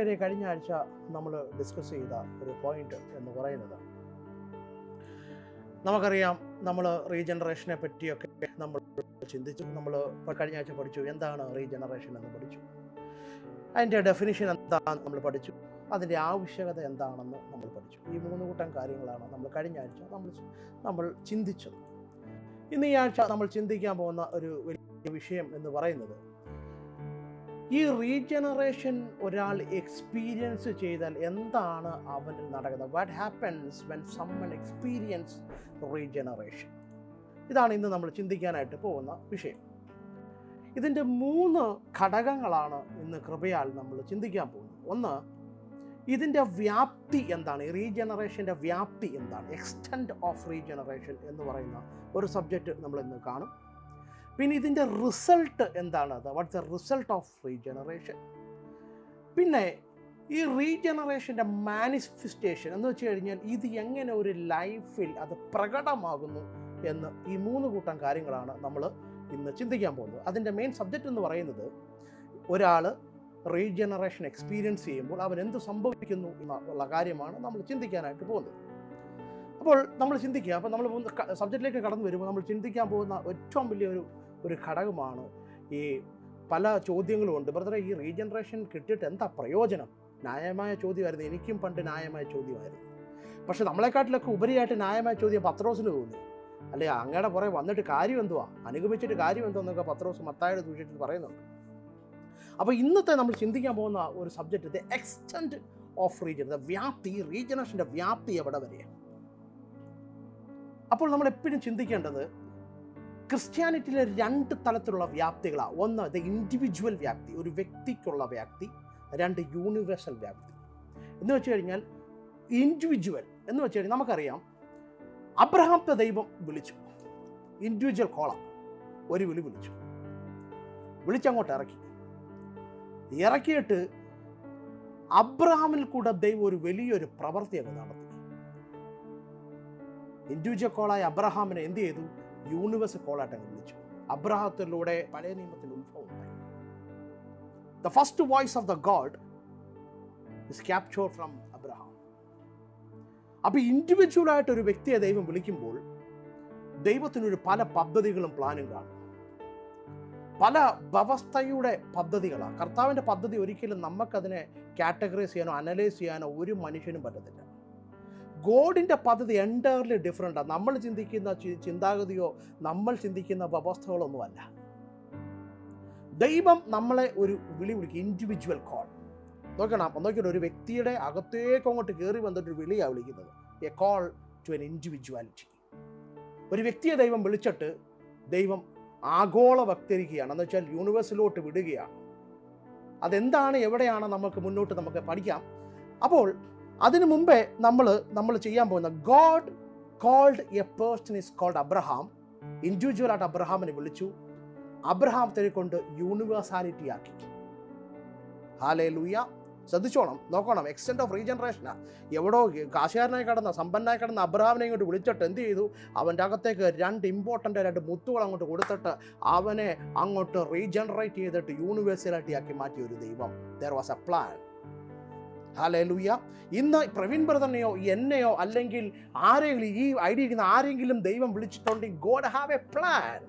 പ്രിയരെ കഴിഞ്ഞ ആഴ്ച നമ്മൾ ഡിസ്കസ് ചെയ്ത ഒരു പോയിന്റ് എന്ന് പറയുന്നത്. നമുക്കറിയാം നമ്മൾ റീജനറേഷനെ പറ്റിയൊക്കെ നമ്മൾ ചിന്തിച്ചു. നമ്മൾ കഴിഞ്ഞ ആഴ്ച പഠിച്ചു. എന്താണ് റീജനറേഷൻ എന്ന് പഠിച്ചു? അതിന്റെ ഡെഫിനിഷൻ എന്താണെന്ന് നമ്മൾ പഠിച്ചു? അതിന്റെ ആവശ്യകത എന്താണെന്ന് നമ്മൾ പഠിച്ചു. ഈ മൂന്ന് കൂട്ടം കാര്യങ്ങളാണ് നമ്മൾ കഴിഞ്ഞ ആഴ്ച നമ്മൾ നമ്മൾ ചിന്തിച്ചത്. ഇന്ന് ഈ ആഴ്ച നമ്മൾ ചിന്തിക്കാൻ പോകുന്ന ഒരു വലിയ വിഷയം എന്ന് പറയുന്നത് ഈ റീജനറേഷൻ ഒരാൾ എക്സ്പീരിയൻസ് ചെയ്താൽ എന്താണ് അവനിൽ നടക്കുന്നത്? What happens when someone experience regeneration ഇതാണ് ഇന്ന് നമ്മൾ ചിന്തിക്കാനായിട്ട് പോകുന്ന വിഷയം. ഇതിന്റെ മൂന്ന് ഘടകങ്ങളാണ് ഇന്ന് കൃപയാൽ നമ്മൾ ചിന്തിക്കാൻ പോകുന്നത്. ഒന്ന് ഇതിന്റെ വ്യാപ്തി എന്താണ്? ഈ റീജനറേഷന്റെ വ്യാപ്തി എന്താണ്? എക്സ്റ്റൻഡ് ഓഫ് റീജനറേഷൻ എന്ന് പറയുന്ന ഒരു സബ്ജക്റ്റ് നമ്മൾ ഇന്ന് കാണും. പിന്നെ ഇതിന്റെ റിസൾട്ട് എന്താണ്? അത് what's a result of regeneration പിന്നെ ഈ റീജനറേഷന്റെ മാനിഫെസ്റ്റേഷൻ എന്ന് വെച്ച് കഴിഞ്ഞാൽ ഇത് എങ്ങനെ ഒരു ലൈഫിൽ അത് പ്രകടമാകുന്നു എന്ന് ഈ മൂന്ന് കൂട്ടം കാര്യങ്ങളാണ് നമ്മൾ ഇന്ന് ചിന്തിക്കാൻ പോകുന്നത്. അതിന്റെ മെയിൻ സബ്ജക്റ്റ് എന്ന് പറയുന്നത് ഒരാൾ റീജനറേഷൻ എക്സ്പീരിയൻസ് ചെയ്യുമ്പോൾ അവൻ എന്ത് സംഭവിക്കുന്നു എന്നുള്ള കാര്യമാണ് നമ്മൾ ചിന്തിക്കാനായിട്ട് പോകുന്നത്. അപ്പോൾ നമ്മൾ ചിന്തിക്കുക അപ്പോൾ നമ്മൾ സബ്ജക്റ്റിലേക്ക് കടന്നു വരുമ്പോൾ നമ്മൾ ചിന്തിക്കാൻ പോകുന്ന ഏറ്റവും വലിയൊരു ഒരു ഘടകമാണ്. ഈ പല ചോദ്യങ്ങളും ഉണ്ട് ബ്രദറെ ഈ റീജനറേഷൻ കിട്ടിയിട്ട് എന്താ പ്രയോജനം? ന്യായമായ ചോദ്യമായിരുന്നു. എനിക്കും പണ്ട് ന്യായമായ ചോദ്യമായിരുന്നു. പക്ഷെ നമ്മളെക്കാട്ടിലൊക്കെ ഉപരിയായിട്ട് ന്യായമായ ചോദ്യം പത്രോസിന് തോന്നി. അല്ലെ അങ്ങയുടെ പുറകെ വന്നിട്ട് കാര്യം എന്തുവാ? അനുഗമിച്ചിട്ട് കാര്യം എന്തോന്നൊക്കെ പത്രോസ് മത്തായുടെ സൂക്ഷിച്ചിട്ട് പറയുന്നുണ്ട്. അപ്പോൾ ഇന്നത്തെ നമ്മൾ ചിന്തിക്കാൻ പോകുന്ന ഒരു subject the extent of regen the വ്യാപ്തി റീജനേഷന്റെ വ്യാപ്തി എവിടെ വരെയാണ്? അപ്പോൾ നമ്മൾ എപ്പോഴും ചിന്തിക്കേണ്ടത് ക്രിസ്ത്യാനിറ്റിയിലെ രണ്ട് തലത്തിലുള്ള വ്യാപ്തികളാണ് ഒന്ന് ദ ഇൻഡിവിജ്വൽ വ്യാപ്തി ഒരു വ്യക്തിക്കുള്ള വ്യാപ്തി. രണ്ട് യൂണിവേഴ്സൽ വ്യാപ്തി. എന്ന് വെച്ച് കഴിഞ്ഞാൽ ഇൻഡിവിജ്വൽ എന്ന് വെച്ച് കഴിഞ്ഞാൽ നമുക്കറിയാം അബ്രഹാമത്തെ ദൈവം വിളിച്ചു. ഇൻഡിവിജ്വൽ കോളം. ഒരു വിളി വിളിച്ചു. വിളിച്ചങ്ങോട്ട് ഇറക്കി. ഇറക്കിയിട്ട് അബ്രഹാമിൽ കൂടെ ദൈവം ഒരു വലിയൊരു പ്രവൃത്തിയൊക്കെ നടത്തി. ഇൻഡിവിജ്വൽ കോളായ അബ്രഹാമിനെ എന്ത് ചെയ്തു? യൂണിവേഴ്സൽ കോളാട്ടങ്ങൾ വിളിച്ചു. അബ്രാഹത്തിലൂടെ പഴയ നിയമത്തിൽ ഉത്ഭവം ഉണ്ടായി. The first voice of the God is capture from Abraham അപ്പൊ ഇൻഡിവിജ്വൽ ആയിട്ട് ഒരു വ്യക്തിയെ ദൈവം വിളിക്കുമ്പോൾ ദൈവത്തിനൊരു പല പദ്ധതികളും പ്ലാനും കാണും. പല വ്യവസ്ഥയുടെ പദ്ധതികളാണ് കർത്താവിന്റെ പദ്ധതി ഒരിക്കലും നമുക്കതിനെ കാറ്റഗറൈസ് ചെയ്യാനോ അനലൈസ് ചെയ്യാനോ ഒരു മനുഷ്യനും പറ്റത്തില്ല. ഗോഡിന്റെ പദ്ധതി എന്റയർലി ഡിഫറെന്റാണ് നമ്മൾ ചിന്തിക്കുന്ന ചിന്താഗതിയോ നമ്മൾ ചിന്തിക്കുന്ന വ്യവസ്ഥകളൊന്നുമല്ല. ദൈവം നമ്മളെ ഒരു വിളി വിളിക്കും ഇൻഡിവിജ്വൽ കോൾ നോക്കണം നോക്കിയിട്ട് ഒരു വ്യക്തിയുടെ അകത്തേക്ക് അങ്ങോട്ട് കയറി വന്നിട്ട് ഒരു വിളിയാണ് വിളിക്കുന്നത്. A call to an individuality ഒരു വ്യക്തിയെ ദൈവം വിളിച്ചിട്ട് ദൈവം ആഗോള വക്തരിക്കുകയാണ് എന്ന് വെച്ചാൽ യൂണിവേഴ്സിലോട്ട് വിടുകയാണ്. അതെന്താണ് എവിടെയാണ് നമുക്ക് മുന്നോട്ട് നമുക്ക് പഠിക്കാം. അപ്പോൾ അതിനു മുമ്പേ നമ്മൾ നമ്മൾ ചെയ്യാൻ പോകുന്ന God called a person is called Abraham individual ആയിട്ട് അബ്രഹാമിനെ വിളിച്ചു. അബ്രഹാമത്തെ കൊണ്ട് യൂണിവേഴ്സാലിറ്റി ആക്കി. ഹാലേ ലൂയ ശ്രദ്ധിച്ചോണം നോക്കണം. എക്സ്റ്റെൻഡ് ഓഫ് റീജനറേഷനാ എവിടോ കാശുകാരനായി കിടന്ന സമ്പന്നായി കിടന്ന അബ്രഹാമിനെ ഇങ്ങോട്ട് വിളിച്ചിട്ട് എന്ത് ചെയ്തു? അവന്റെ അകത്തേക്ക് രണ്ട് ഇമ്പോർട്ടന്റ് രണ്ട് മുത്തുകൾ അങ്ങോട്ട് കൊടുത്തിട്ട് അവനെ അങ്ങോട്ട് റീജനറേറ്റ് ചെയ്തിട്ട് യൂണിവേഴ്സിലാറ്റി ആക്കി മാറ്റിയ ഒരു ദൈവം. ദർ വാസ് എ പ്ലാൻ ഹാലേ ലൂയ ഇന്ന് പ്രവീൺ ബ്രദറിനെയോ എന്നെയോ അല്ലെങ്കിൽ ആരെങ്കിലും ഈ ഐഡിയ ഇരിക്കുന്ന ആരെങ്കിലും ദൈവം വിളിച്ചിട്ടുണ്ടെങ്കിൽ God have a plan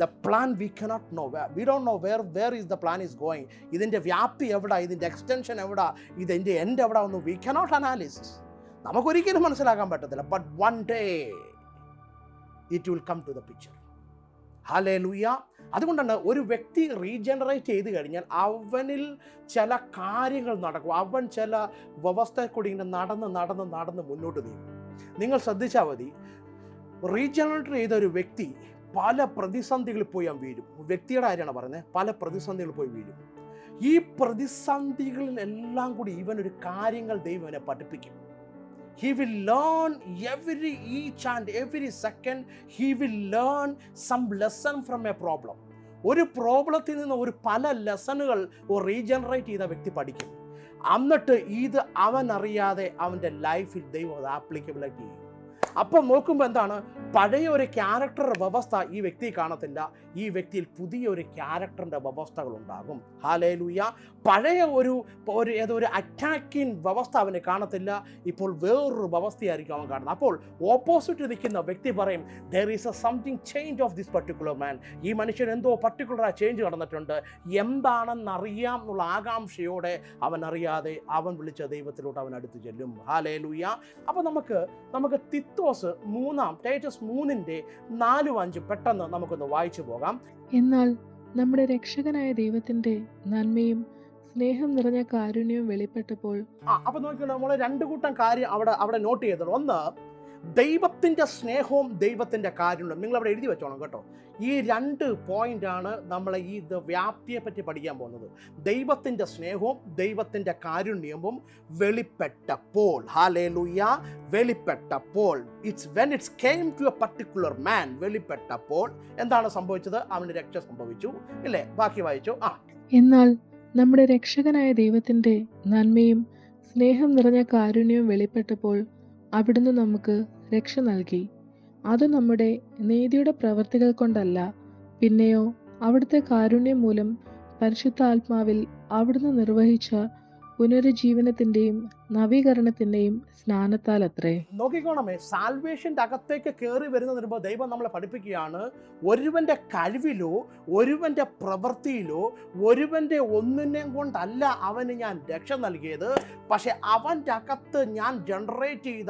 the plan we cannot know we don't know where where is the plan is going ഇതിന്റെ വ്യാപ്തി എവിടെ? ഇതിന്റെ എക്സ്റ്റൻഷൻ എവിടെ? ഇതിന്റെ എൻഡ് എവിടെ? ഒന്നും വി കനോട്ട് അനാലിസിസ് നമുക്കൊരിക്കലും മനസ്സിലാക്കാൻ പറ്റത്തില്ല. But one day it will come to the picture hallelujah അതുകൊണ്ടാണ് ഒരു വ്യക്തി റീജനറേറ്റ് ചെയ്ത് കഴിഞ്ഞാൽ അവനിൽ ചില കാര്യങ്ങൾ നടക്കും. അവൻ ചില വ്യവസ്ഥ കൂടി ഇങ്ങനെ നടന്ന് നടന്ന് നടന്ന് മുന്നോട്ട് നീങ്ങും. നിങ്ങൾ ശ്രദ്ധിച്ചാൽ മതി. റീജനറേറ്റ് ചെയ്ത ഒരു വ്യക്തി പല പ്രതിസന്ധികളിൽ പോയി അവൻ വീഴും. വ്യക്തിയുടെ കാര്യമാണ് പറയുന്നത്. പല പ്രതിസന്ധികളിൽ പോയി വീഴും. ഈ പ്രതിസന്ധികളിലെല്ലാം കൂടി ഇവൻ ഒരു കാര്യങ്ങൾ ദൈവം അവനെ പഠിപ്പിക്കും. He will learn every each and every second he will learn some lesson from a problem ഒരു പ്രോബ്ലത്തിൽ നിന്ന് ഒരു പല ലെസണുകൾ റീജനറേറ്റ് ചെയ്ത വ്യക്തി പഠിക്കും. എന്നിട്ട് ഇത് അവൻ അറിയാതെ അവന്റെ ലൈഫിൽ ദൈവം അത് ആപ്ലിക്കബിളായിട്ട് ചെയ്യും അപ്പം നോക്കുമ്പോൾ എന്താണ്? പഴയ ഒരു ക്യാരക്ടർ വ്യവസ്ഥ ഈ വ്യക്തി കാണത്തില്ല. ഈ വ്യക്തിയിൽ പുതിയ ഒരു ക്യാരക്ടറിന്റെ വ്യവസ്ഥകൾ ഉണ്ടാകും. ഹാലേ പഴയ ഒരു ഒരു ഏതോ ഒരു അറ്റാക്കിങ് വ്യവസ്ഥ അവന് കാണത്തില്ല. ഇപ്പോൾ വേറൊരു വ്യവസ്ഥയായിരിക്കും അവൻ കാണുന്നത്. അപ്പോൾ ഓപ്പോസിറ്റ് നിൽക്കുന്ന വ്യക്തി പറയും there is a something change of this particular man ഈ മനുഷ്യൻ എന്തോ പർട്ടിക്കുലർ ആ ചേഞ്ച് നടന്നിട്ടുണ്ട്. എന്താണെന്നറിയാം എന്നുള്ള ആകാംക്ഷയോടെ അവൻ അറിയാതെ അവൻ വിളിച്ച ദൈവത്തിലോട്ട് അവൻ അടുത്ത് ചെല്ലും. ഹാലേലൂയ അപ്പോൾ നമുക്ക് നമുക്ക് തിത്തോസ് മൂന്നാം ടൈറ്റസ് മൂന്നിന്റെ നാലും അഞ്ചും പെട്ടെന്ന് നമുക്കൊന്ന് വായിച്ചു പോകാം. എന്നാൽ നമ്മുടെ രക്ഷകനായ ദൈവത്തിന്റെ നന്മയും സ്നേഹം നിറഞ്ഞ കാരുണ്യവും വെളിപ്പെട്ടപ്പോൾ അപ്പൊ നോക്കിക്കോളൂ നമ്മൾ രണ്ടു കൂട്ടം കാര്യം അവിടെ അവിടെ നോട്ട് ചെയ്തത് ഒന്ന് ദൈവത്തിന്റെ സ്നേഹവും ദൈവത്തിന്റെ കാരുണ്യം നിങ്ങൾ അവിടെ എഴുതി വെച്ചോണം കേട്ടോ. ഈ രണ്ട് പോയിന്റ് ആണ് നമ്മൾ ഈ വ്യാപ്തിയെ പറ്റി പഠിക്കാൻ പോകുന്നത്. ദൈവത്തിന്റെ സ്നേഹവും ദൈവത്തിന്റെ കാരുണ്യവും വെളിപ്പെട്ടപ്പോൾ. Hallelujah വെളിപ്പെട്ടപ്പോൾ. It's when it's came to a particular man വെളിപ്പെട്ടപ്പോൾ. എന്താണ് സംഭവിച്ചത്? അവന് രക്ഷ സംഭവിച്ചു. ഇല്ലേ? ബാക്കി വായിച്ചു? ആ. എന്നാൽ നമ്മുടെ രക്ഷകനായ ദൈവത്തിന്റെ നന്മയും സ്നേഹം നിറഞ്ഞ കാരുണ്യവും വെളിപ്പെട്ടപ്പോൾ അവിടുന്ന് നമുക്ക് രക്ഷ നൽകി. അത് നമ്മുടെ നീതിയുടെ പ്രവർത്തികൾ കൊണ്ടല്ല. പിന്നെയോ അവിടുത്തെ കാരുണ്യം മൂലം പരിശുദ്ധാത്മാവിൽ അവിടുന്ന് നിർവഹിച്ച പുനരുജ്ജീവനത്തിന്റെയും നവീകരണത്തിന്റെയും സ്നാനത്താൽ അത്രേ നോക്കിക്കോണമേ സാൽവേഷന്റെ അകത്തേക്ക് കയറി വരുന്ന മുമ്പ് ദൈവം നമ്മളെ പഠിപ്പിക്കുകയാണ്. ഒരുവന്റെ കഴിവിലോ ഒരുവന്റെ പ്രവൃത്തിയിലോ ഒരുവന്റെ ഒന്നിനെയും കൊണ്ടല്ല അവന് ഞാൻ രക്ഷ നൽകിയത്. പക്ഷെ അവന്റെ അകത്ത് ഞാൻ ജനറേറ്റ് ചെയ്ത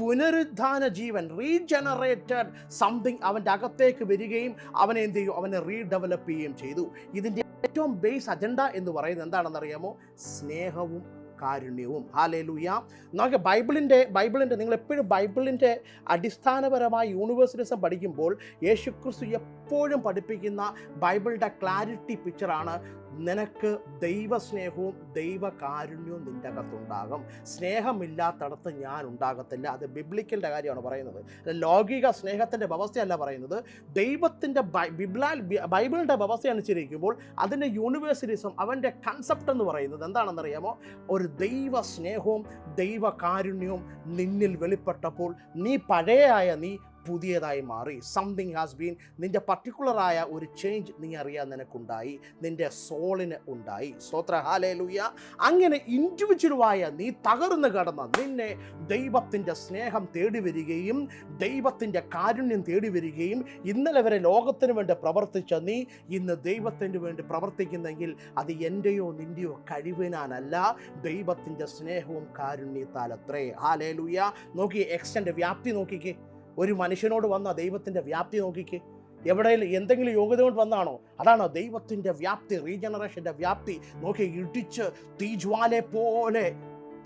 പുനരുദ്ധാന ജീവൻ റീജനറേറ്റഡ് സംതിങ് അവന്റെ അകത്തേക്ക് വരികയും അവനെ എന്ത് ചെയ്യും? അവനെ റീഡെവലപ്പ് ചെയ്യുകയും ചെയ്തു. ഇതിന്റെ ഏറ്റവും ബേസ് അജണ്ട എന്ന് പറയുന്നത് എന്താണെന്നറിയാമോ? സ്നേഹവും കാരുണ്യവും. ഹാലേലൂയ നോക്കി ബൈബിളിന്റെ ബൈബിളിന്റെ നിങ്ങൾ എപ്പോഴും ബൈബിളിന്റെ അടിസ്ഥാനപരമായ യൂണിവേഴ്സിറ്റിസം പഠിക്കുമ്പോൾ യേശുക്രിസ്തു എപ്പോഴും പഠിപ്പിക്കുന്ന ബൈബിളിന്റെ ക്ലാരിറ്റി പിക്ചറാണ് നിനക്ക് ദൈവസ്നേഹവും ദൈവകാരുണ്യവും നിന്റെ അകത്തുണ്ടാകും. സ്നേഹമില്ലാത്തടത്ത് ഞാൻ ഉണ്ടാകത്തില്ല. അത് ബിബ്ലിക്കലിന്റെ കാര്യമാണ് പറയുന്നത്. ലൗകിക സ്നേഹത്തിന്റെ വ്യവസ്ഥയല്ല പറയുന്നത്. ദൈവത്തിന്റെ ബിബ്ലാൽ ബൈബിളിന്റെ വ്യവസ്ഥ അനുസരിക്കുമ്പോൾ അതിന്റെ യൂണിവേഴ്സിറ്റിസം അവന്റെ കൺസെപ്റ്റ് എന്ന് പറയുന്നത് എന്താണെന്നറിയാമോ? ഒരു ദൈവ സ്നേഹവും ദൈവകാരുണ്യവും നിന്നിൽ വെളിപ്പെട്ടപ്പോൾ നീ പഴയായ നീ പുതിയതായി മാറി. സംതിങ് ഹാസ് ബീൻ നിന്റെ പർട്ടിക്കുലറായ ഒരു ചേഞ്ച് നീ അറിയാൻ നിനക്കുണ്ടായി. നിന്റെ സോളിന് ഉണ്ടായി. സ്തോത്ര. ഹാലേലൂയ അങ്ങനെ ഇൻഡിവിജ്വലുമായ നീ തകർന്നു കടന്ന നിന്നെ ദൈവത്തിന്റെ സ്നേഹം തേടി വരികയും ദൈവത്തിന്റെ കാരുണ്യം തേടി വരികയും ഇന്നലെ വരെ ലോകത്തിന് വേണ്ടി പ്രവർത്തിച്ച നീ ഇന്ന് ദൈവത്തിന് വേണ്ടി പ്രവർത്തിക്കുന്നെങ്കിൽ അത് എന്റെയോ നിന്റെയോ കഴിവിനാനല്ല. ദൈവത്തിന്റെ സ്നേഹവും കാരുണ്യത്താലത്രേ ഹാലേ ഹാലേലൂയ നോക്കി എക്സ്റ്റന്റെ വ്യാപ്തി നോക്കിക്കേ. ഒരു മനുഷ്യനോട് വന്ന ദൈവത്തിന്റെ വ്യാപ്തി നോക്കിക്ക്. എവിടെയെങ്കിലും എന്തെങ്കിലും യോഗ്യത കൊണ്ട് വന്നാണോ അതാണ് ദൈവത്തിന്റെ വ്യാപ്തി റീജനറേഷന്റെ വ്യാപ്തി. നോക്കി ഇടിച്ച് തീജ്വാലെ പോലെ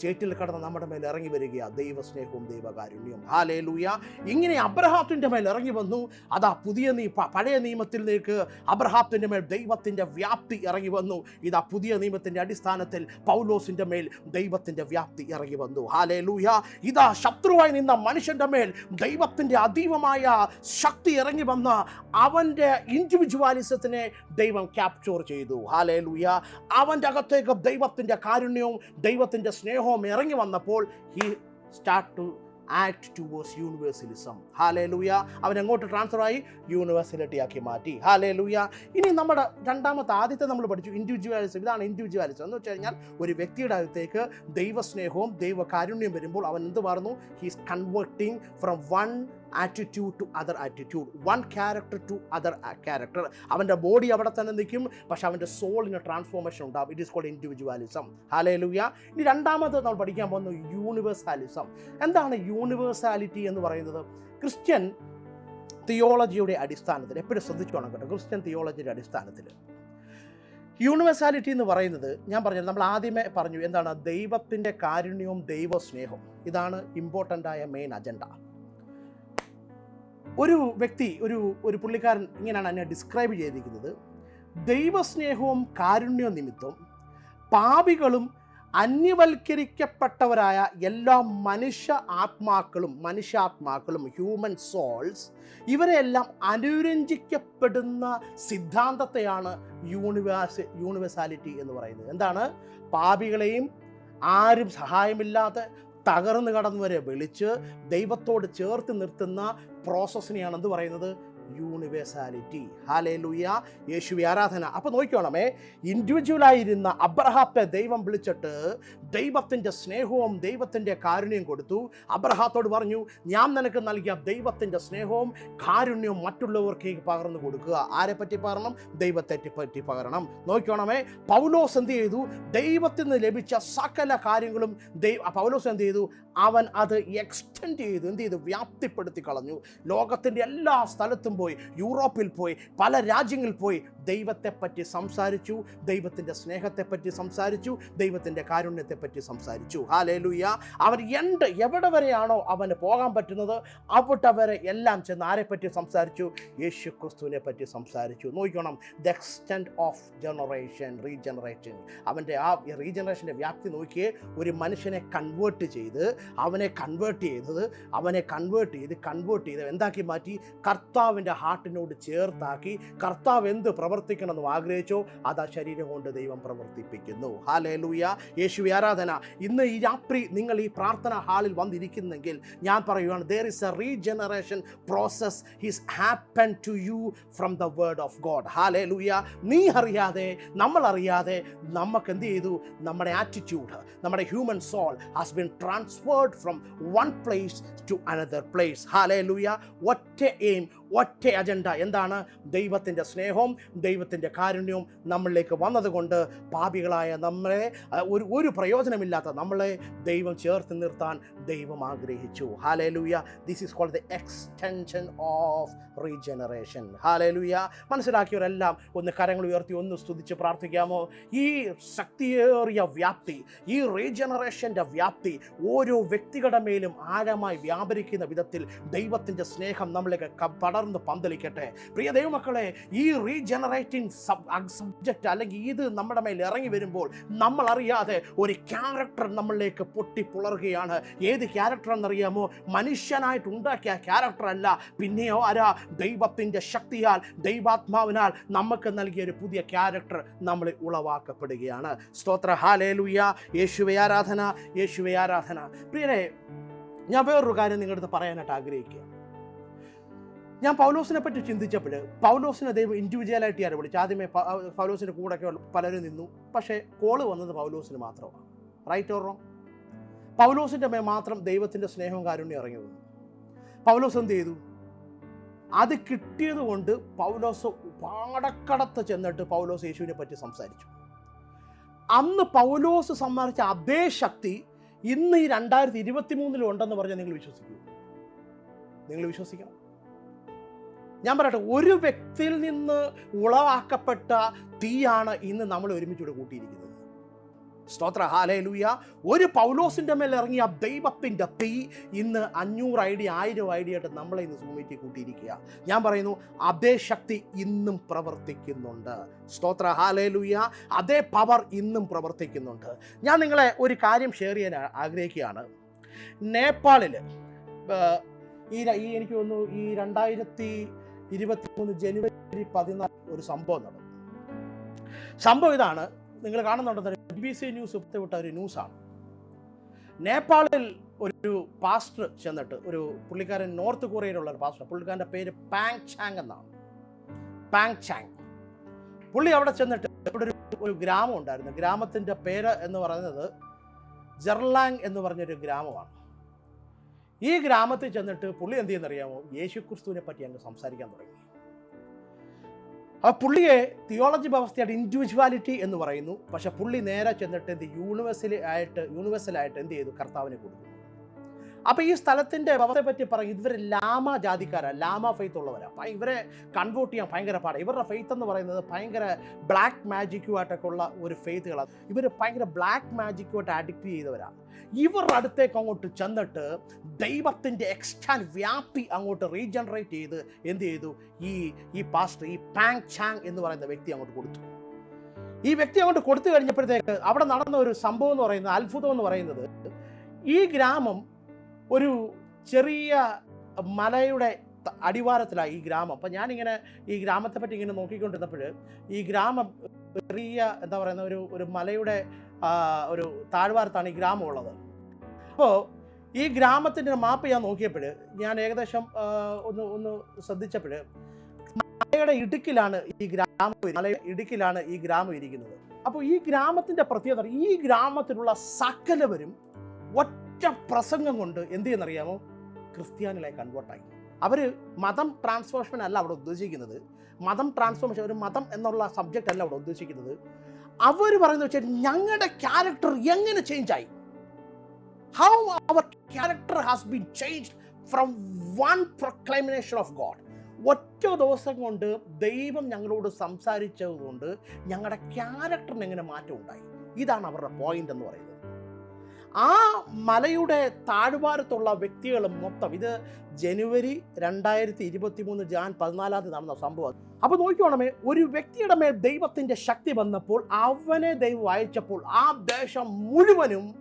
ചേറ്റിൽ കടന്ന് നമ്മുടെ മേൽ ഇറങ്ങി വരിക ദൈവസ്നേഹവും ദൈവകാരുണ്യവും. ഹാലേ ലൂയ ഇങ്ങനെ അബ്രഹാത്തിന്റെ മേൽ ഇറങ്ങി വന്നു. അതാ പുതിയ നീ പഴയ നിയമത്തിൽ നിൽക്ക് അബ്രഹാത്തിന്റെ മേൽ ദൈവത്തിന്റെ വ്യാപ്തി ഇറങ്ങി വന്നു. ഇതാ പുതിയ നിയമത്തിന്റെ അടിസ്ഥാനത്തിൽ പൗലോസിന്റെ മേൽ ദൈവത്തിന്റെ വ്യാപ്തി ഇറങ്ങി വന്നു. ഹാലേ ലൂയ ഇതാ ശത്രുവായി നിന്ന മനുഷ്യന്റെ മേൽ ദൈവത്തിന്റെ അതീവമായ ശക്തി ഇറങ്ങി വന്ന അവന്റെ ഇൻഡിവിജ്വാലിസത്തിനെ ദൈവം ക്യാപ്ചർ ചെയ്തു. ഹാലേ ലൂയ അവന്റെ അകത്തേക്ക് ദൈവത്തിന്റെ കാരുണ്യവും ദൈവത്തിന്റെ സ്നേഹവും ഇറങ്ങി വന്നപ്പോൾ he start to act towards universalism hallelujah അവൻ എങ്ങോട്ട് ട്രാൻസ്ഫർ ആയി യൂണിവേഴ്സലിറ്റി ആക്കി മാറ്റി. ഹാലേ ലൂയ ഇനി നമ്മുടെ രണ്ടാമത്തെ ആദ്യത്തെ നമ്മൾ പഠിച്ചു. ഇൻഡിവിജ്വാലിസം ഇതാണ് ഇൻഡിവിജ്വാലിസം എന്ന് വെച്ച് കഴിഞ്ഞാൽ ഒരു വ്യക്തിയുടെ അകത്തേക്ക് ദൈവസ്നേഹവും ദൈവകാരുണ്യം വരുമ്പോൾ അവൻ എന്ത് പറഞ്ഞു he's converting from one attitude to other attitude one character to other character അവന്റെ ബോഡി അവിടെ തന്നെ നിൽക്കും. പക്ഷേ അവന്റെ സോളിന് ട്രാൻസ്ഫോർമേഷൻ ഉണ്ടാവും. It is called individualism hallelujah ഇനി രണ്ടാമത് നമ്മൾ പഠിക്കാൻ പോകുന്ന യൂണിവേഴ്സാലിസം എന്താണ് യൂണിവേഴ്സാലിറ്റി എന്ന് പറയുന്നത്? ക്രിസ്ത്യൻ തിയോളജിയുടെ അടിസ്ഥാനത്തിൽ എപ്പോഴും ശ്രദ്ധിച്ചോണം കേട്ടോ. ക്രിസ്ത്യൻ തിയോളജിയുടെ അടിസ്ഥാനത്തിൽ. യൂണിവേഴ്സാലിറ്റി എന്ന് പറയുന്നത് ഞാൻ പറഞ്ഞു നമ്മൾ ആദ്യമേ പറഞ്ഞു എന്താണ് ദൈവത്തിന്റെ കാരുണ്യവും ദൈവസ്നേഹവും. ഇതാണ് ഇമ്പോർട്ടന്റായ മെയിൻ അജണ്ട ഒരു വ്യക്തി ഒരു ഒരു പുള്ളിക്കാരൻ ഇങ്ങനെയാണ് എന്നെ ഡിസ്ക്രൈബ് ചെയ്തിരിക്കുന്നത്. ദൈവസ്നേഹവും കാരുണ്യവും നിമിത്തം പാപികളും അന്യവൽക്കരിക്കപ്പെട്ടവരായ എല്ലാ മനുഷ്യ ആത്മാക്കളും മനുഷ്യാത്മാക്കളും ഹ്യൂമൻ സോൾസ് ഇവരെല്ലാം അനുരഞ്ജിക്കപ്പെടുന്ന സിദ്ധാന്തത്തെയാണ് യൂണിവേഴ്സ് യൂണിവേഴ്സാലിറ്റി എന്ന് പറയുന്നത്. എന്താണ്? പാപികളെയും ആരും സഹായമില്ലാതെ തകർന്നു കടന്നവരെ വിളിച്ച് ദൈവത്തോട് ചേർത്ത് നിർത്തുന്ന പ്രോസസ്സിനെയാണ് എന്ത് പറയുന്നത് യൂണിവേഴ്സാലിറ്റി ഹാലേ ലുയ യേശുവി ആരാധന. അപ്പോൾ നോക്കിക്കോണമേ. ഇൻഡിവിജ്വലായിരുന്ന അബ്രഹാത്തെ ദൈവം വിളിച്ചിട്ട് ദൈവത്തിന്റെ സ്നേഹവും ദൈവത്തിന്റെ കാരുണ്യം കൊടുത്തു. അബ്രഹാത്തോട് പറഞ്ഞു ഞാൻ നിനക്ക് നൽകിയ ദൈവത്തിന്റെ സ്നേഹവും കാരുണ്യവും മറ്റുള്ളവർക്കേക്ക് പകർന്നു കൊടുക്കുക. ആരെ പറ്റി പകരണം? ദൈവത്തെ പറ്റി പകരണം. നോക്കിക്കോണമേ. പൗലോസ് എന്ത് ചെയ്തു? ദൈവത്തിൽ നിന്ന് ലഭിച്ച സകല കാര്യങ്ങളും ദൈവ പൗലോസ് എന്ത് ചെയ്തു? അവൻ അത് എക്സ്റ്റെൻഡ് ചെയ്തു. എന്ത് ചെയ്തു? വ്യാപ്തിപ്പെടുത്തി കളഞ്ഞു. ലോകത്തിന്റെ എല്ലാ സ്ഥലത്തും പോയി യൂറോപ്പിൽ പോയി പല രാജ്യങ്ങളിൽ പോയി ദൈവത്തെപ്പറ്റി സംസാരിച്ചു ദൈവത്തിന്റെ സ്നേഹത്തെപ്പറ്റി സംസാരിച്ചു ദൈവത്തിന്റെ കാരുണ്യത്തെപ്പറ്റി സംസാരിച്ചു. ഹാലേലുയ്യ അവർ എന്ത് എവിടെ വരെയാണോ അവന് പോകാൻ പറ്റുന്നത് അവിടെ വരെ എല്ലാം ചെന്ന് ആരെപ്പറ്റി സംസാരിച്ചു? യേശു ക്രിസ്തുവിനെ പറ്റി സംസാരിച്ചു നോക്കണം the extend of generation regeneration അവന്റെ ആ റീജനറേഷന്റെ വ്യാപ്തി നോക്കിയേ ഒരു മനുഷ്യനെ കൺവേർട്ട് ചെയ്ത് അവനെ കൺവേർട്ട് ചെയ്തത് അവനെ കൺവേർട്ട് ചെയ്ത് കൺവേർട്ട് ചെയ്ത് എന്താക്കി മാറ്റി? കർത്താവിന്റെ ഹാർട്ടിനോട് ചേർത്താക്കി. കർത്താവ് എന്ത് പ്രവർത്തിക്കണമെന്ന് ആഗ്രഹിച്ചോ. അത് ആ ശരീരം കൊണ്ട് ദൈവം പ്രവർത്തിപ്പിക്കുന്നു. ഹാലേ ലൂയ യേശു ആരാധന. ഇന്ന് ഈ രാത്രി നിങ്ങൾ ഈ പ്രാർത്ഥന ഹാളിൽ വന്നിരിക്കുന്നെങ്കിൽ ഞാൻ പറയുകയാണ് there is a regeneration process his happen to you from the word of God hallelujah നീ അറിയാതെ നമ്മൾ അറിയാതെ നമുക്ക് എന്ത് ചെയ്തു? നമ്മുടെ ആറ്റിറ്റ്യൂഡ് നമ്മുടെ human soul has been transferred from one place to another place hallelujah ഒറ്റ എയിം ഒറ്റ അജണ്ട. എന്താണ്? ദൈവത്തിന്റെ സ്നേഹവും ദൈവത്തിന്റെ കാരുണ്യവും നമ്മളിലേക്ക് വന്നതുകൊണ്ട് പാപികളായ നമ്മളെ ഒരു ഒരു പ്രയോജനമില്ലാത്ത നമ്മളെ ദൈവം ചേർത്ത് നിർത്താൻ ദൈവം ആഗ്രഹിച്ചു. Hallelujah this is called the extension of regeneration hallelujah മനസ്സിലാക്കിയവരെല്ലാം ഒന്ന് കരങ്ങൾ ഉയർത്തി ഒന്ന് സ്തുതിച്ച് പ്രാർത്ഥിക്കാമോ? ഈ ശക്തിയേറിയ വ്യാപ്തി ഈ റീജനറേഷന്റെ വ്യാപ്തി ഓരോ വ്യക്തികളുടെ മേലും ആഴമായി വ്യാപരിക്കുന്ന വിധത്തിൽ ദൈവത്തിന്റെ സ്നേഹം നമ്മളിലേക്ക് പടർന്ന് പന്തലിക്കട്ടെ. പ്രിയ ദൈവമക്കളെ ഈ റീജനറേറ്റിംഗ് സബ്ജക്റ്റ് അല്ലെങ്കിൽ ഇത് നമ്മുടെ മേൽ ഇറങ്ങി വരുമ്പോൾ നമ്മൾ അറിയാതെ ഒരു ക്യാരക്ടർ നമ്മളിലേക്ക് പൊട്ടി പുലർകയാണ് ഏത് ക്യാരക്ടർ എന്നറിയാമോ? മനുഷ്യനായിട്ട് ഉണ്ടാക്കിയ ക്യാരക്ടർ അല്ല. പിന്നെയോ ആരാ? ദൈവത്തിന്റെ ശക്തിയാൽ ദൈവാത്മാവിനാൽ നമുക്ക് നൽകിയ ഒരു പുതിയ ക്യാരക്ടർ നമ്മൾ ഉളവാക്കപ്പെടുകയാണ്. സ്തോത്ര ഹാലേലുയ യേശുവെ ആരാധന യേശുവെ ആരാധന. പ്രിയരെ ഞാൻ വേറൊരു കാര്യം നിങ്ങളുടെ അടുത്ത് പറയാനായിട്ട് ആഗ്രഹിക്കുക ഞാൻ പൗലോസിനെ പറ്റി ചിന്തിച്ചപ്പോൾ പൗലോസിനെ ദൈവം ഇൻഡിവിജ്വലായിട്ട് ഞാൻ വിളിച്ചു? ആദ്യമേ പൗലോസിന്റെ കൂടെയൊക്കെ പലരും നിന്നു. പക്ഷേ കോൾ വന്നത് പൗലോസിന് മാത്രമാണ്. റൈറ്റ് ഓർ റോങ് പൗലോസിന്റെ മേ മാത്രം ദൈവത്തിന്റെ സ്നേഹവും കാരുണ്യം ഇറങ്ങി വന്നു. പൗലോസ് എന്ത് ചെയ്തു? അത് കിട്ടിയത് കൊണ്ട് പൗലോസ് പാടക്കടത്ത് ചെന്നിട്ട് പൗലോസ് യേശുവിനെ പറ്റി സംസാരിച്ചു. അന്ന് പൗലോസ് സമ്മാനിച്ച അതേ ശക്തി ഇന്ന് ഈ രണ്ടായിരത്തി ഇരുപത്തി മൂന്നിലും ഉണ്ടെന്ന് പറഞ്ഞാൽ നിങ്ങൾ വിശ്വസിക്കൂ. നിങ്ങൾ വിശ്വസിക്കണം. ഞാൻ പറയട്ടെ ഒരു വ്യക്തിയിൽ നിന്ന് ഉളവാക്കപ്പെട്ട തീയാണ് ഇന്ന് നമ്മൾ ഒരുമിച്ചൂടെ കൂട്ടിയിരിക്കുന്നത്. സ്തോത്ര. ഹാലയിലൂയ ഒരു പൗലോസിന്റെ മേൽ ഇറങ്ങിയ ദൈവത്തിന്റെ തീ ഇന്ന് അഞ്ഞൂറ് ഐഡി ആയിരം ഐ ഡി ആയിട്ട് നമ്മളെ ഇന്ന് സൂമിറ്റി കൂട്ടിയിരിക്കുക. ഞാൻ പറയുന്നു അതേ ശക്തി ഇന്നും പ്രവർത്തിക്കുന്നുണ്ട്. സ്തോത്ര. ഹാലയിലൂയ അതേ പവർ ഇന്നും പ്രവർത്തിക്കുന്നുണ്ട്. ഞാൻ നിങ്ങളെ ഒരു കാര്യം ഷെയർ ചെയ്യാൻ ആഗ്രഹിക്കുകയാണ്. നേപ്പാളിൽ ഈ ഈ എനിക്ക് തോന്നുന്നു ഈ രണ്ടായിരത്തി ഇരുപത്തി മൂന്ന് ജനുവരി പതിനാല് ഒരു സംഭവം നടന്നു. സംഭവം ഇതാണ്. നിങ്ങൾ കാണുന്നുണ്ടെന്ന് ബി ബി സി ന്യൂസ് വിട്ട ഒരു ന്യൂസാണ്. നേപ്പാളിൽ ഒരു പാസ്റ്റർ ചെന്നിട്ട് ഒരു പുള്ളിക്കാരൻ നോർത്ത് കൊറിയയിലുള്ള ഒരു പാസ്റ്റർ പുള്ളിക്കാരന്റെ പേര് പാങ് ചാങ് എന്നാണ്. Pang Chang. പുള്ളി അവിടെ ചെന്നിട്ട് ഇവിടെ ഒരു ഒരു ഗ്രാമം ഉണ്ടായിരുന്നു. ഗ്രാമത്തിന്റെ പേര് എന്ന് പറയുന്നത് ജെർലാങ് എന്ന് പറഞ്ഞൊരു ഗ്രാമമാണ്. ഈ ഗ്രാമത്തിൽ ചെന്നിട്ട് പുള്ളി എന്ത് ചെയ്യുന്നറിയാമോ? യേശു ക്രിസ്തുവിനെ പറ്റി അങ്ങ് സംസാരിക്കാൻ തുടങ്ങി. ആ പുള്ളിയെ തിയോളജി വ്യവസ്ഥയായിട്ട് ഇൻഡിവിജ്വാലിറ്റി എന്ന് പറയുന്നു. പക്ഷെ പുള്ളി നേരെ ചെന്നിട്ട് എന്ത് യൂണിവേഴ്സലി ആയിട്ട് യൂണിവേഴ്സലായിട്ട് എന്ത് ചെയ്തു? കർത്താവിനെ കൊടുക്കുന്നു അപ്പോൾ ഈ സ്ഥലത്തിന്റെ അവസ്ഥയെ പറ്റി പറയും ഇവർ ലാമ ജാതിക്കാരാണ് ലാമ ഫെയ്ത്ത് ഉള്ളവരാണ് അപ്പം ഇവരെ കൺവേർട്ട് ചെയ്യാൻ ഭയങ്കര പാടാണ് ഇവരുടെ ഫെയ്ത്ത് എന്ന് പറയുന്നത് ഭയങ്കര ബ്ലാക്ക് മാജിക്കുമായിട്ടൊക്കെ ഉള്ള ഒരു ഫെയ്ത്തുകളാണ് ഇവർ ഭയങ്കര ബ്ലാക്ക് മാജിക്കുമായിട്ട് അഡിക്റ്റ് ചെയ്തവരാ. ഇവരുടെ അടുത്തേക്ക് അങ്ങോട്ട് ചെന്നിട്ട് ദൈവത്തിന്റെ എക്സ്റ്റാൻ വ്യാപ്തി അങ്ങോട്ട് റീജനറേറ്റ് ചെയ്ത് എന്ത് ചെയ്തു? ഈ ഈ പാസ്റ്റർ ഈ പാങ് ചാങ് എന്ന് പറയുന്ന വ്യക്തി അങ്ങോട്ട് കൊടുത്തു. ഈ വ്യക്തി അങ്ങോട്ട് കൊടുത്തു കഴിഞ്ഞപ്പോഴത്തേക്ക് അവിടെ നടന്ന ഒരു സംഭവം എന്ന് പറയുന്നത് അത്ഭുതം എന്ന് പറയുന്നത് ഈ ഗ്രാമം ഒരു ചെറിയ മലയുടെ അടിവാരത്തിലാണ് ഈ ഗ്രാമം. അപ്പം ഞാനിങ്ങനെ ഈ ഗ്രാമത്തെ പറ്റി ഇങ്ങനെ നോക്കിക്കൊണ്ടിരുന്നപ്പോൾ ഈ ഗ്രാമം ചെറിയ എന്താ പറയുന്ന ഒരു ഒരു മലയുടെ ഒരു താഴ്വാരത്താണ് ഈ ഗ്രാമം ഉള്ളത്. അപ്പോൾ ഈ ഗ്രാമത്തിന്റെ മാപ്പ് ഞാൻ നോക്കിയപ്പോൾ ഞാൻ ഏകദേശം ഒന്ന് ഒന്ന് ശ്രദ്ധിച്ചപ്പോൾ മലയുടെ ഇടുക്കിലാണ് ഈ ഗ്രാമം മല മലയുടെ ഇടുക്കിലാണ് ഈ ഗ്രാമം ഇരിക്കുന്നത്. അപ്പോൾ ഈ ഗ്രാമത്തിന്റെ പ്രത്യേകത ഈ ഗ്രാമത്തിലുള്ള സകലവരും ഒറ്റ പ്രസംഗം കൊണ്ട് എന്ത് ചെയ്യുന്നറിയാമോ? ക്രിസ്ത്യാനികളെ കൺവേർട്ടായി അവർ മതം ട്രാൻസ്ഫോർമേഷൻ അല്ല അവിടെ ഉദ്ദേശിക്കുന്നത്. മതം ട്രാൻസ്ഫോർമേഷൻ ഒരു മതം എന്നുള്ള സബ്ജക്റ്റ് അല്ല അവിടെ ഉദ്ദേശിക്കുന്നത്. അവർ പറയുന്നത് വെച്ചാൽ ഞങ്ങളുടെ ക്യാരക്ടർ എങ്ങനെ ചേഞ്ച് ആയി? How our character has been change from one proclamation of God ഒറ്റ ദിവസം കൊണ്ട് ദൈവം ഞങ്ങളോട് സംസാരിച്ചത് കൊണ്ട് ഞങ്ങളുടെ ക്യാരക്ടറിന് എങ്ങനെ മാറ്റം ഉണ്ടായി? ഇതാണ് അവരുടെ പോയിന്റ് എന്ന് പറയുന്നത്. ആ മലയുടെ താഴ്വാരത്തുള്ള വ്യക്തികൾ മൊത്തം. ഇത് ജനുവരി രണ്ടായിരത്തി ഇരുപത്തി മൂന്ന് ജാൻ പതിനാലാം തീയതി നടന്ന സംഭവം. അപ്പോൾ നോക്കിക്കോണമേ ഒരു വ്യക്തിയുടെ മേൽ ദൈവത്തിന്റെ ശക്തി വന്നപ്പോൾ അവനെ ദൈവം അയച്ചപ്പോൾ ആ ദേശം മുഴുവനും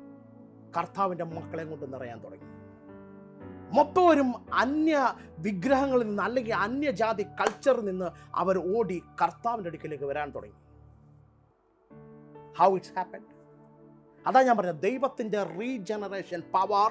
കർത്താവിന്റെ മക്കളെ കൊണ്ട് നിറയാൻ തുടങ്ങി. മൊത്തവരും അന്യ വിഗ്രഹങ്ങളിൽ നിന്ന് അല്ലെങ്കിൽ അന്യജാതി കൾച്ചറിൽ നിന്ന് അവർ ഓടി കർത്താവിന്റെ അടുക്കലേക്ക് വരാൻ തുടങ്ങി. ഹൗ ഇറ്റ്സ് ഹാപ്പൻ അതാ ഞാൻ പറഞ്ഞത് ദൈവത്തിന്റെ റീജനറേഷൻ പവർ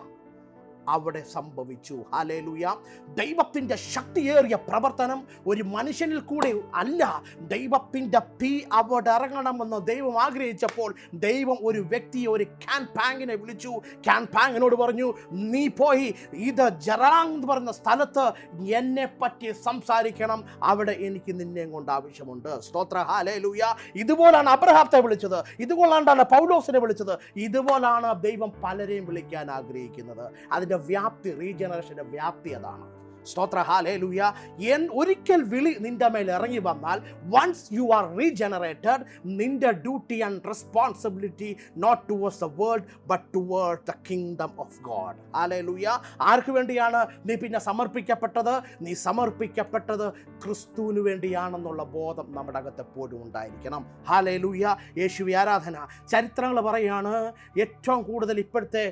അവിടെ സംഭവിച്ചു. ഹാലേലുയ ദൈവത്തിന്റെ ശക്തിയേറിയ പ്രവർത്തനം ഒരു മനുഷ്യനിൽ കൂടെ അല്ല. ദൈവത്തിന്റെ തീ അവിടെ ഇറങ്ങണമെന്ന് ദൈവം ആഗ്രഹിച്ചപ്പോൾ ദൈവം ഒരു വ്യക്തിയെ ഒരു ക്യാൻ പാങ്ങിനെ വിളിച്ചു. ക്യാൻ പാങ്ങിനോട് പറഞ്ഞു നീ പോയി ഇത് ജറാങ് എന്ന് പറയുന്ന സ്ഥലത്ത് എന്നെ പറ്റി സംസാരിക്കണം. അവിടെ എനിക്ക് നിന്നെ കൊണ്ട് ആവശ്യമുണ്ട്. സ്തോത്ര. ഹാലേലുയ ഇതുപോലാണ് അബ്രഹാത്തെ വിളിച്ചത്. ഇതുപോലാണ് പൗലോസിനെ വിളിച്ചത്. ഇതുപോലാണ് ദൈവം പലരെയും വിളിക്കാൻ ആഗ്രഹിക്കുന്നത്. അതിന്റെ വ്യാപ്തി റീജനറേഷന്റെ വ്യാപ്തി അതാണ്. സ്തോത്ര. ഹാലേലുയ എൻ ഒരിക്കൽ വിളി നിന്റെ മേൽ ഇറങ്ങി വന്നാൽ വൺസ് യു ആർ റീജനറേറ്റഡ് നിന്റെ duty and responsibility not towards the world but toward the kingdom of God hallelujah ആർക്ക് വേണ്ടിയാണ് നീ പിന്നെ സമർപ്പിക്കപ്പെട്ടത്? നീ സമർപ്പിക്കപ്പെട്ടത് ക്രിസ്തുവിന് വേണ്ടിയാണെന്നുള്ള ബോധം നമ്മുടെ അകത്ത് എപ്പോഴും ഉണ്ടായിരിക്കണം. ഹാലേലുയ യേശു ആരാധന ചരിത്രങ്ങൾ പറയുകയാണ് ഏറ്റവും കൂടുതൽ ഇപ്പോഴത്തെ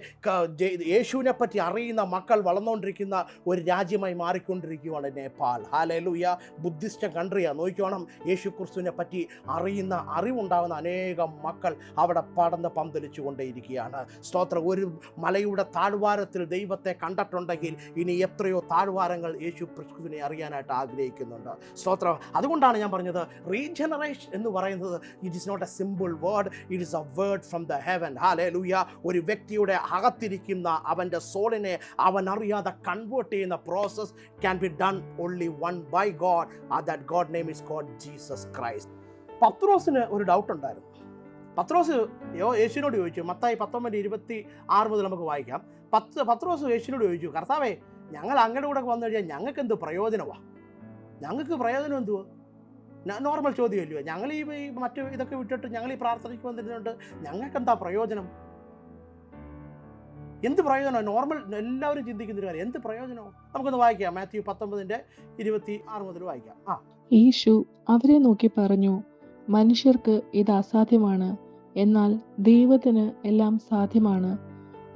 യേശുവിനെ പറ്റി അറിയുന്ന മക്കൾ വളർന്നുകൊണ്ടിരിക്കുന്ന ഒരു രാജ്യമായി മാറിക്കൊണ്ടിരിക്കുകയാണ് നേപ്പാൾ. ഹാലലൂയ ബുദ്ധിസ്റ്റ് കൺട്രിയാണ് നോക്കിക്കോണം. യേശു ക്രിസ്തുവിനെ പറ്റി അറിയുന്ന അറിവുണ്ടാകുന്ന അനേകം മക്കൾ അവിടെ പടന്ന് പന്തലിച്ചു കൊണ്ടേയിരിക്കുകയാണ് സ്തോത്രം. ഒരു മലയുടെ താഴ്വാരത്തിൽ ദൈവത്തെ കണ്ടിട്ടുണ്ടെങ്കിൽ ഇനി എത്രയോ താഴ്വാരങ്ങൾ യേശു ക്രിസ്തുവിനെ അറിയാനായിട്ട് ആഗ്രഹിക്കുന്നുണ്ട്. സ്തോത്രം. അതുകൊണ്ടാണ് ഞാൻ പറഞ്ഞത് റീജനറേഷൻ എന്ന് പറയുന്നത് it is not a simple word it is a word from the heaven hallelujah ഒരു വ്യക്തിയുടെ അകത്തിരിക്കുന്ന അവന്റെ സോളിനെ അവൻ അറിയാതെ കൺവേർട്ട് ചെയ്യുന്ന process be done only one by God. God that God name is called Jesus Christ. പത്രോസിന് ഒരു ഡൗട്ട് ഉണ്ടായിരുന്നു. പത്രോസ് യോ യേശുവിനോട് ചോദിച്ചു. മത്തായി പത്തൊമ്പത് ഇരുപത്തി ആറ് മുതൽ നമുക്ക് വായിക്കാം. പത്ത് പത്രോസ് യേശുവിനോട് ചോദിച്ചു കർത്താവേ ഞങ്ങൾ അങ്ങയുടെ കൂടെ വന്നു കഴിഞ്ഞാൽ ഞങ്ങൾക്ക് എന്ത് പ്രയോജനമാണ് ഞങ്ങൾക്ക് പ്രയോജനം എന്തുവാ? നോർമൽ ചോദ്യമല്ലയോ ഞങ്ങൾ ഈ മറ്റു ഇതൊക്കെ വിട്ടിട്ട് ഞങ്ങൾ ഈ പ്രാർത്ഥനയ്ക്ക് വന്നിരുന്നുണ്ട് ഞങ്ങൾക്ക് എന്താ പ്രയോജനം? എന്ത് പ്രയോജനം നോർമൽ എല്ലാവരും ചിന്തിക്കുന്ന ഒരു കാര്യം. എന്ത് പ്രയോജനമാണ് നമുക്കൊന്ന് വായിക്കാം. മാത്യു പത്തൊമ്പതിന്റെ ഇരുപത്തി ആറ് മുതൽ വായിക്കാം. ആ. യേശു അവരെ നോക്കി പറഞ്ഞു മനുഷ്യർക്ക് ഇത് അസാധ്യമാണ് എന്നാൽ ദൈവത്തിന് എല്ലാം സാധ്യമാണ്.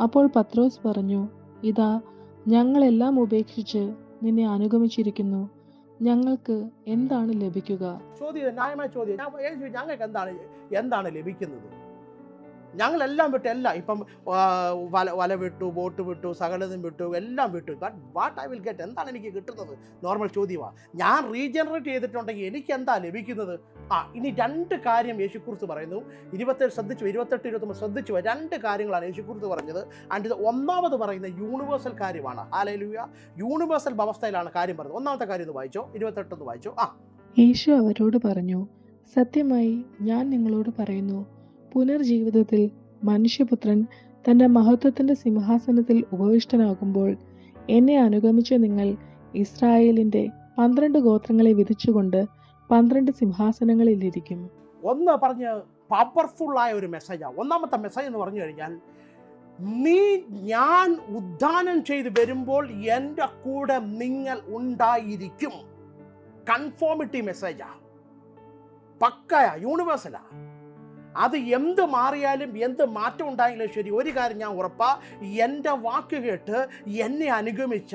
അപ്പോൾ പത്രോസ് പറഞ്ഞു ഇതാ ഞങ്ങളെല്ലാം ഉപേക്ഷിച്ച് നിന്നെ അനുഗമിച്ചിരിക്കുന്നു. ഞങ്ങൾക്ക് എന്താണ് ലഭിക്കുക? ചോദ്യം ന്യായമായ ചോദ്യം. ഞങ്ങൾക്ക് എന്താണ് എന്താണ് ലഭിക്കുന്നത്? ഞങ്ങളെല്ലാം വിട്ടു എല്ലാം ഇപ്പം വല വല വിട്ടു ബോട്ട് വിട്ടു സകലതും വിട്ടു എല്ലാം വിട്ടു. But what I will get എന്താണ് എനിക്ക് കിട്ടുന്നത്? നോർമൽ ചോദ്യമാണ് ഞാൻ റീജനറേറ്റ് ചെയ്തിട്ടുണ്ടെങ്കിൽ എനിക്ക് എന്താ ലഭിക്കുന്നത്? ആ ഇനി രണ്ട് കാര്യം യേശുക്കുറിച്ച് പറയുന്നു. ഇരുപത്തേഴ് ശ്രദ്ധിച്ചു ഇരുപത്തെട്ട് ഇരുപത്തൊമ്പത് ശ്രദ്ധിച്ചു രണ്ട് കാര്യങ്ങളാണ് യേശുക്കുറിച്ച് പറഞ്ഞത്. ആൻഡ് ഇത് ഒന്നാമത് പറയുന്ന യൂണിവേഴ്സൽ കാര്യമാണ്. ആലയിലൂയ യൂണിവേഴ്സൽ അവസ്ഥയിലാണ് കാര്യം പറഞ്ഞത്. ഒന്നാമത്തെ കാര്യം ഒന്ന് വായിച്ചോ. ഇരുപത്തെട്ടൊന്ന് വായിച്ചോ. ആ. യേശു അവരോട് പറഞ്ഞു സത്യമായി ഞാൻ നിങ്ങളോട് പറയുന്നു പുനർജീവിതത്തിൽ മനുഷ്യപുത്രൻ തന്റെ മഹത്വത്തിന്റെ സിംഹാസനത്തിൽ ഉപവിഷ്ടനാകുമ്പോൾ എന്നെ അനുഗമിച്ച നിങ്ങൾ ഇസ്രായേലിന്റെ പന്ത്രണ്ട് ഗോത്രങ്ങളെ വിധിച്ചുകൊണ്ട് പന്ത്രണ്ട് സിംഹാസനങ്ങളിലിരിക്കും ഒന്ന് പറഞ്ഞ് പവർഫുൾ ആയ ഒരു മെസ്സേജാണ് ഒന്നാമത്തെ മെസ്സേജ് എന്ന് പറഞ്ഞു കഴിഞ്ഞാൽ നീ ഞാൻ ഉദ്ധാനം ചെയ്ത് വരുമ്പോൾ എന്റെ കൂടെ നിങ്ങൾ ഉണ്ടായിരിക്കും. കൺഫോമിറ്റി മെസ്സേജാ പക്കയാ യൂണിവേഴ്സലാ അത് എന്ത് മാറിയാലും എന്ത് മാറ്റം ഉണ്ടായെങ്കിലും ശരി ഒരു കാര്യം ഞാൻ ഉറപ്പാ എന്റെ വാക്ക് കേട്ട് എന്നെ അനുഗമിച്ച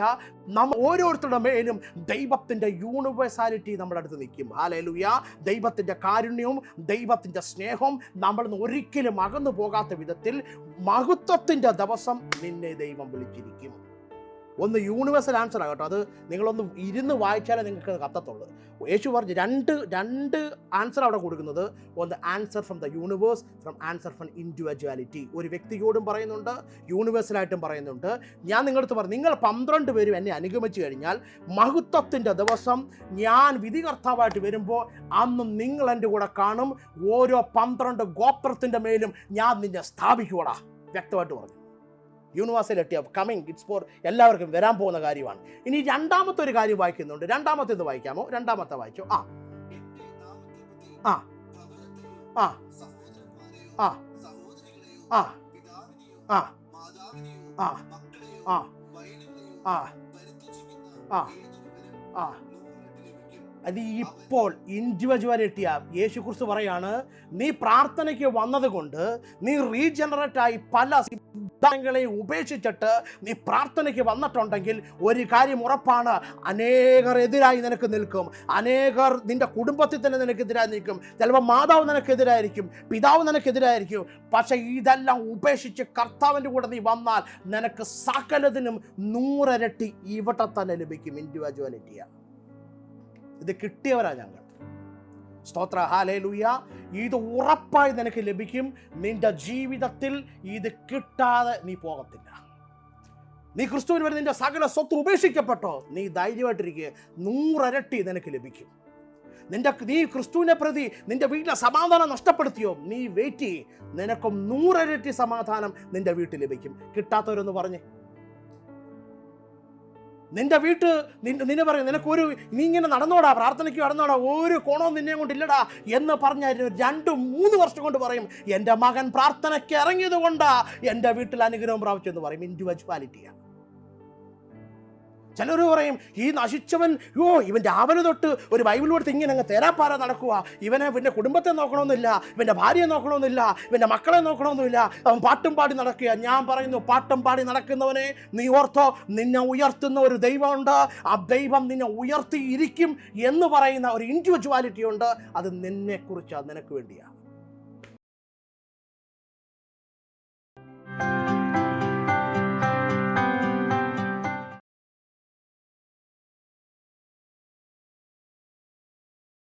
നമ്മ ഓരോരുത്തരുടെ മേലും ദൈവത്തിന്റെ യൂണിവേഴ്സാലിറ്റി നമ്മുടെ അടുത്ത് നിൽക്കും. ഹാലലുയ ദൈവത്തിന്റെ കാരുണ്യവും ദൈവത്തിന്റെ സ്നേഹവും നിന്ന് ഒരിക്കലും അകന്നു പോകാത്ത വിധത്തിൽ മഹത്വത്തിന്റെ ദിവസം നിന്നെ ദൈവം വിളിച്ചിരിക്കും. ഒന്ന് യൂണിവേഴ്സൽ ആൻസർ ആകട്ടോ അത് നിങ്ങളൊന്ന് ഇരുന്ന് വായിച്ചാലേ നിങ്ങൾക്ക് കത്തത്തുള്ളൂ. യേശു പറഞ്ഞു രണ്ട് രണ്ട് ആൻസർ അവിടെ കൊടുക്കുന്നത്. ഒന്ന് answer from the universe from answer from individuality ഒരു വ്യക്തിയോടും പറയുന്നുണ്ട് യൂണിവേഴ്സലായിട്ടും പറയുന്നുണ്ട്. ഞാൻ നിങ്ങളടുത്ത് പറഞ്ഞു നിങ്ങൾ പന്ത്രണ്ട് പേരും എന്നെ അനുഗമിച്ചു കഴിഞ്ഞാൽ മഹത്വത്തിന്റെ ദിവസം ഞാൻ വിധികർത്താവായിട്ട് വരുമ്പോൾ അന്ന് നിങ്ങൾ എന്റെ കൂടെ കാണും. ഓരോ പന്ത്രണ്ട് ഗോത്രത്തിന്റെ മേലും ഞാൻ നിന്നെ സ്ഥാപിക്കൂടാ വ്യക്തമായിട്ട് പറഞ്ഞു. University of coming it's for എല്ലാവർക്കും വരാൻ പോകുന്ന കാര്യമാണ് ഇനി രണ്ടാമത്തെ ഒരു കാര്യം വായിക്കുന്നുണ്ട് രണ്ടാമത്തെ ഇത് വായിക്കാമോ രണ്ടാമത്തെ വായിച്ചോ ആ ആ. ആ. ആ. ആ. ആ. ആ. ആ. ആ. ആ. ആ. അത് ഇപ്പോൾ ഇൻഡിവിജ്വാലിറ്റി യേശു കുറിച്ച് പറയാണ് നീ പ്രാർത്ഥനയ്ക്ക് വന്നതുകൊണ്ട് നീ റീജനറേറ്റ് ആയി പല സിദ്ധാന്തങ്ങളെയും ഉപേക്ഷിച്ചിട്ട് നീ പ്രാർത്ഥനയ്ക്ക് വന്നിട്ടുണ്ടെങ്കിൽ ഒരു കാര്യം ഉറപ്പാണ്. അനേകർ എതിരായി നിനക്ക് നിൽക്കും. അനേകർ നിന്റെ കുടുംബത്തിൽ തന്നെ നിനക്കെതിരായി നിൽക്കും. ചിലപ്പോൾ മാതാവ് നിനക്കെതിരായിരിക്കും പിതാവ് നിനക്കെതിരായിരിക്കും പക്ഷെ ഇതെല്ലാം ഉപേക്ഷിച്ച് കർത്താവിന്റെ കൂടെ നീ വന്നാൽ നിനക്ക് സകലതിനും നൂറരട്ടി ഇവിടെ തന്നെ ലഭിക്കും. ഇൻഡിവിജ്വാലിറ്റിയാണ് ഇത് കിട്ടിയവരാണ് ഞങ്ങൾ. സ്തോത്ര. ഹാലേലുയ ഇത് ഉറപ്പായി നിനക്ക് ലഭിക്കും. നിന്റെ ജീവിതത്തിൽ ഇത് കിട്ടാതെ നീ പോകത്തില്ല. നീ ക്രിസ്തുവിന് വരെ നിന്റെ സകല സ്വത്ത് ഉപേക്ഷിക്കപ്പെട്ടോ. നീ ധൈര്യമായിട്ടിരിക്കുക നൂറരട്ടി നിനക്ക് ലഭിക്കും. നിന്റെ നീ ക്രിസ്തുവിനെ പ്രതി നിന്റെ വീട്ടിലെ സമാധാനം നഷ്ടപ്പെടുത്തിയോ? നീ വെയിറ്റ് ചെയ്യ്. നിനക്കും നൂറരട്ടി സമാധാനം നിന്റെ വീട്ടിൽ ലഭിക്കും. കിട്ടാത്തവരൊന്ന് പറഞ്ഞേ. നിന്റെ വീട്ട് നിന്നെ പറയും നിനക്കൊരു നീ ഇങ്ങനെ നടന്നോടാ പ്രാർത്ഥനയ്ക്ക് നടന്നോടാ ഒരു കോണവും നിന്നെ കൊണ്ടില്ലടാ എന്ന് പറഞ്ഞ രണ്ട് മൂന്ന് വർഷം കൊണ്ട് പറയും എന്റെ മകൻ പ്രാർത്ഥനയ്ക്ക് ഇറങ്ങിയത് കൊണ്ടാ എന്റെ വീട്ടിൽ അനുഗ്രഹം പ്രാപിച്ചു എന്ന് പറയും. ഇൻഡിവിജ്വാലിറ്റിയാണ് ചിലർ പറയും ഈ നശിച്ചവൻ യോ ഇവൻ രാവിലെ തൊട്ട് ഒരു ബൈബിൾ കൊടുത്ത് ഇങ്ങനെ അങ്ങ് തേരാപ്പാറ നടക്കുക ഇവനെ പിന്നെ കുടുംബത്തെ നോക്കണമെന്നില്ല ഇവന്റെ ഭാര്യയെ നോക്കണമെന്നില്ല ഇവന്റെ മക്കളെ നോക്കണമെന്നില്ല. അവൻ പാട്ടും പാടി നടക്കുക ഞാൻ പറയുന്നു പാട്ടും പാടി നടക്കുന്നവനെ നീ ഓർത്തോ നിന്നെ ഉയർത്തുന്ന ഒരു ദൈവമുണ്ട്. ആ ദൈവം നിന്നെ ഉയർത്തിയിരിക്കും എന്ന് പറയുന്ന ഒരു ഇൻഡിവിജ്വാലിറ്റി ഉണ്ട്. അത് നിന്നെക്കുറിച്ചാണ് നിനക്ക് വേണ്ടിയാണ്